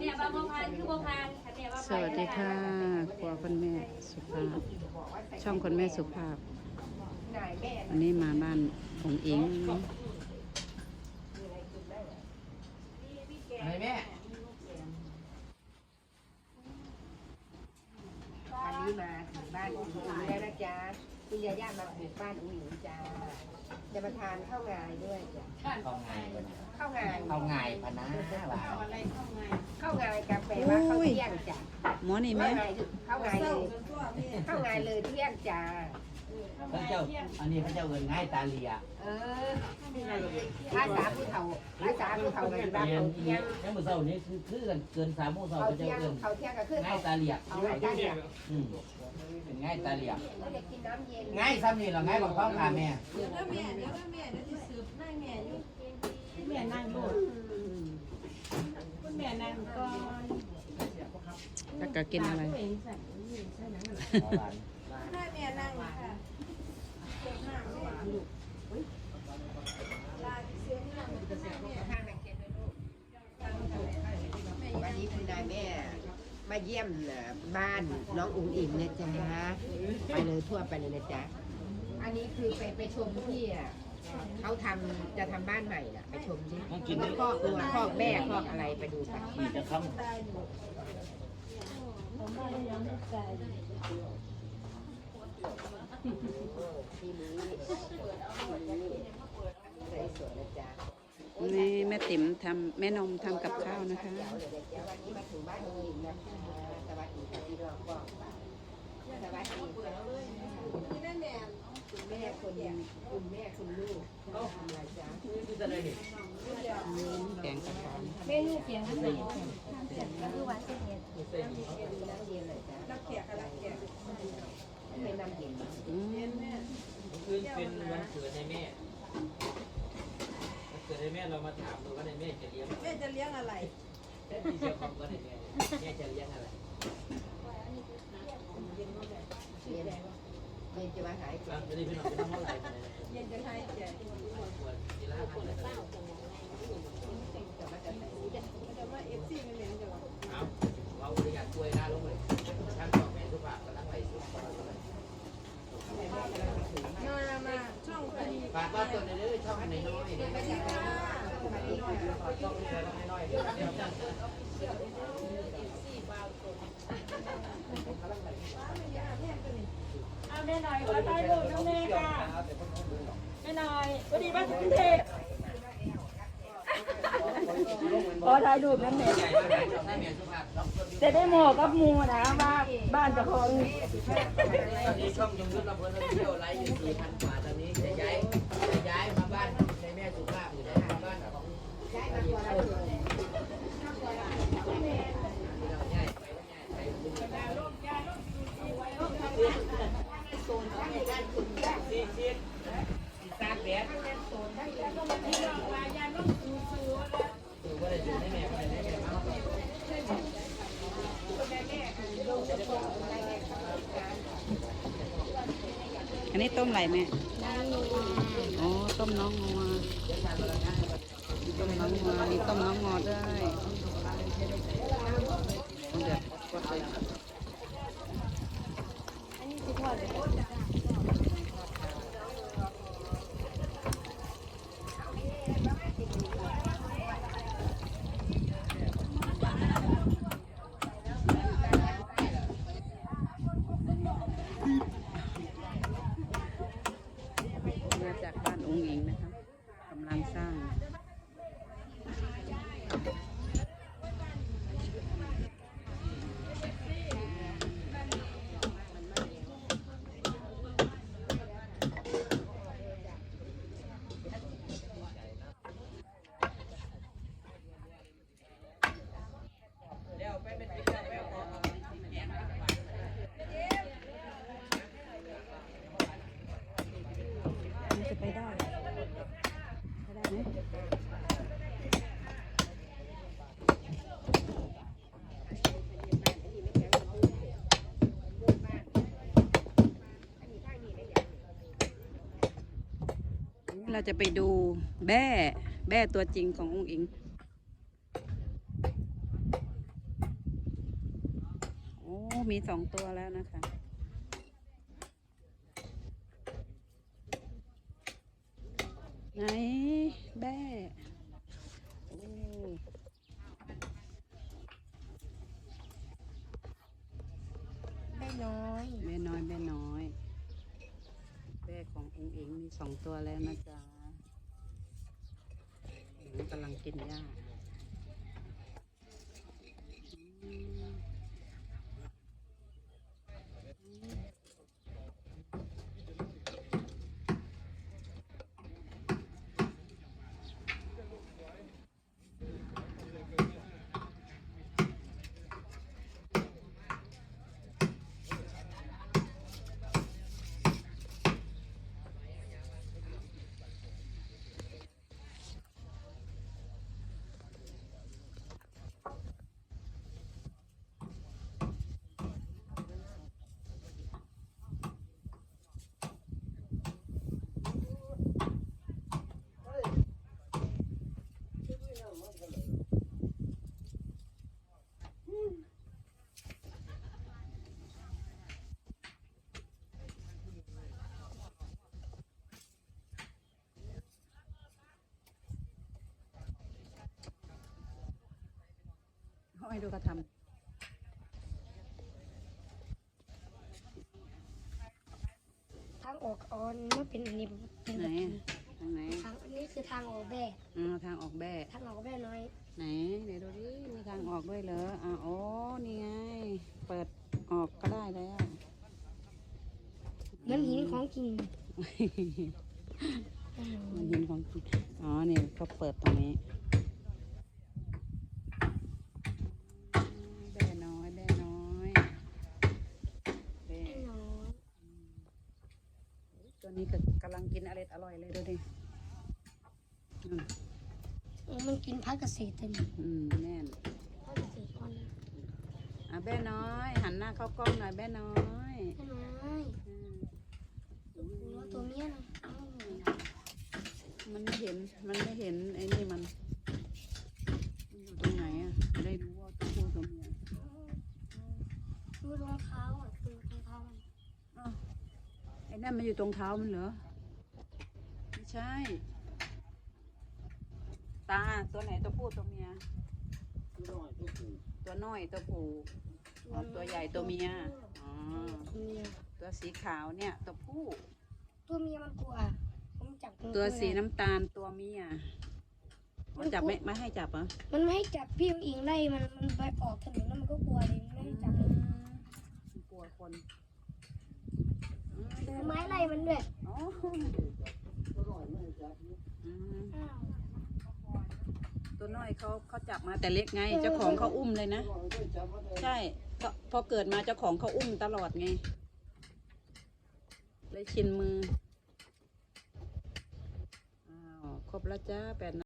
เนี่ยบางบัวพานคือบัวพานคันเนี่ยว่าสวัสดีค่ะครัวคุณแม่สุภาพ ช่องคุณแม่สุภาพ วันนี้มาบ้านองอิงไหนแม่วันนี้มาถึงบ้านอุ้งอิงแล้วนะจ๊ะคุณยาย่ามาปลูกบ้านอุ้งอิงจ้าจะมาทานข้าวงายด้วยจ้ะ เข้าไงวะเนี่ยข้าวงายเข้าไงพะนะว่ะข้าวงายกาแฟว่าข้าวเที่ยงจ้ะหมอนี่ไหมข้าวงายข้าวงายเลยข้าวงายเลยเที่ยงจ้าพระเจ้า อันนี้พระเจ้าเอินง่ายตาเลียเออภาษาผู้เฒ่าภาษาผู้เฒ่ากันบ้านเรียนเขาอีเที่ยงนี่มือเศร้านี้คือคือกันเกินสามโมงเศร้าเขาพระเจ้าเที่ยงเอินเขาเที่ยงก็คือง่าเขายตาเลียเอาไว้ได้เนี่ยอืม เป็นง่ายตาเลียเราจะกินน้ำเย็นง่ายซ้ำนี่เหรอง่ายบอกพ่อค่ะแม่แม่นั่งดูคุณแม่นั่งก่อนแล้วก็กินอะไรตัวเองใส่ใส่หนังได้แม่นั่งค่ะวันนี้คุณนายแม่ มาเยี่ยมบ้านน้องอุ๋งอิงนะจ๊ะไปเลยทั่วไปเลยนะจ๊ะอันนี้คือไปไปชมที่อะเขาทำจะทำบ้านใหม่น่ะ ไปชมที่คอกตัวคอกแม่คอกอะไรไปดูกันมีจะค้ที่นี้ใส่สวนนะจ๊ะ นี่แม่ติ๋มทำแม่นมทำกับข้าวนะคะเดี๋ยวเดี๋ยวเดี๋ยววันนี้มาถึงบ้านอุ๋งอิงนะคะสวัสดีค่ะพี่น้องก็สวัสดีค่ะคุณแม่คนคุณแม่คุณลูกก็ทำอะไรจ๊ะแกงกะเพราเมนูเสียงนั่นเองก็คือวันเสร็จน้ำเย็นเลยจ้ะน้ำเขียกอะไรเขียเป็นน้ำเย็น อืม คืนเป็นวันเกิดในแม่วันเกิดในแม่เรามาถามดูว่าในแม่จะเลี้ยงแม่จะเลี้ยงอะไรที่เจ้าของว่าในแม่แม่จะเลี้ยงอะไรเย็นเย็นจะมาหายอะจะได้พี่น้องพี่น้องเท่าไหร่เย็นจะให้แจกควรกีฬาพันเลยแต่ว่าเอฟซีไม่เหม็นจังหวะเอาเราบริการกล้วยหน้าลงเลยช่างต่อแม่ทุกปากกำลังไปสุดมา มา ช่องพอดีฝากต้อนตัวในเรื่องช่องในน้อยเนี่ยช่องในน้อย เอาแม่หน่อยขอถ่ายรูปน้องแม่ค่ะแม่หน่อยพอดีบ้านกรุงเทพขอถ่ายรูปน้องแม่ใหญ่มากเองจะได้หมอกับมูนะว่าบ้านจะของตอนนี้ช่องยงยุทธลำเพลินเที่ยวไลฟ์อยู่สี่พันกว่าตอนนี้จะย้ายจะย้ายมาบ้านในแม่สุภาพอยู่ในบ้านของ ได้มาตัวละตัวเลย ง่ายไปง่ายไปสี่สิบ ตากแดดคือว่าได้ดูได้แม่ได้แม่มา อันนี้ต้ มอะไรแม่อ๋อต้มน้องงัวต้มน้องงัวมีต้มน้องงัวด้วยต้องเดือดกดเลยมาจากบ้านองค์หญิงนะคะกำลังสร้าง มันจะไปได้ไปได้ไหมเรา จะไปดูแบ้แบ้ตัวจริงขององค์อิงมีสองตัวแล้วนะคะไหนแบ้โอ้แม่น้อยแม่น้อยแม่น้อยแบ้ขององค์เองมีสองตัวแล้วนะจ๊ะ กำลังกินหญ้า เขาให้ดูกระททางออกออนมันเป็นอันนี้เป็นำไหนอะทางไหนทางอันนี้คือทางออกแบ่อ๋อทางออกแบ้ทางออกแบ่น้อยไหนเดี๋ยวดูดิมีทางออกด้วยเหรออะโอ้นี่ไง เปิดออกก็ได้แล้ว เหมือนหินของจริงมันหินของจริงอ๋อเนี่ยเขาเปิดตรงนี้แบ่น้อยแบ่น้อยแบ่ แม่น้อย ตัวนี้ก็กำลังกินอร่อยอร่อยเลยดูดิอืมเออมันกินพักเกษตรเต็มอืมแน่นพักเกษตรก่อนอะแบ่น้อย หันหน้าเข้ากล้องหน่อยแบ่น้อยแม่น้อยอืมรู้ตัวเมียนะเอ้ามันไม่เห็นมันไม่เห็นไอ้นี่มันมันอยู่ตรงไหนอะจะได้รู้ว่าตัวผู้ตัวเมีย ดูรองเท้าอะดูรองเท้ามัน อ้าวไอ้นั่นมันอยู่ตรงเท้ามันเหรอ ไม่ใช่ ตาตัวไหนตัวผู้ตัวเมีย ตัวน้อยตัวผู้อ๋อตัวใหญ่ตัวเมีย อ๋อ ตัวเมียตัวสีขาวเนี่ย ตัวผู้ ตัวเมียมันกลัวผมจับมันตัวสีน้ำตาลตัวเมียมันจับไม่ไม่ให้จับเหรอ มันไม่ให้จับพี่อิงไล่มันมันไปออกถนนแล้วมันก็กลัวเลยไม่ให้จับมันมันกลัวคน อืมถือไม้ไล่มันด้วยตัวน้อยเขาเขาจับมาแต่เล็กไง เจ้าของเขาอุ้มเลยนะ ใช่พอเกิดมาเจ้าของเขาอุ้มตลอดไง เลยชินมือ อ้าว ครบแล้วจ้าแปด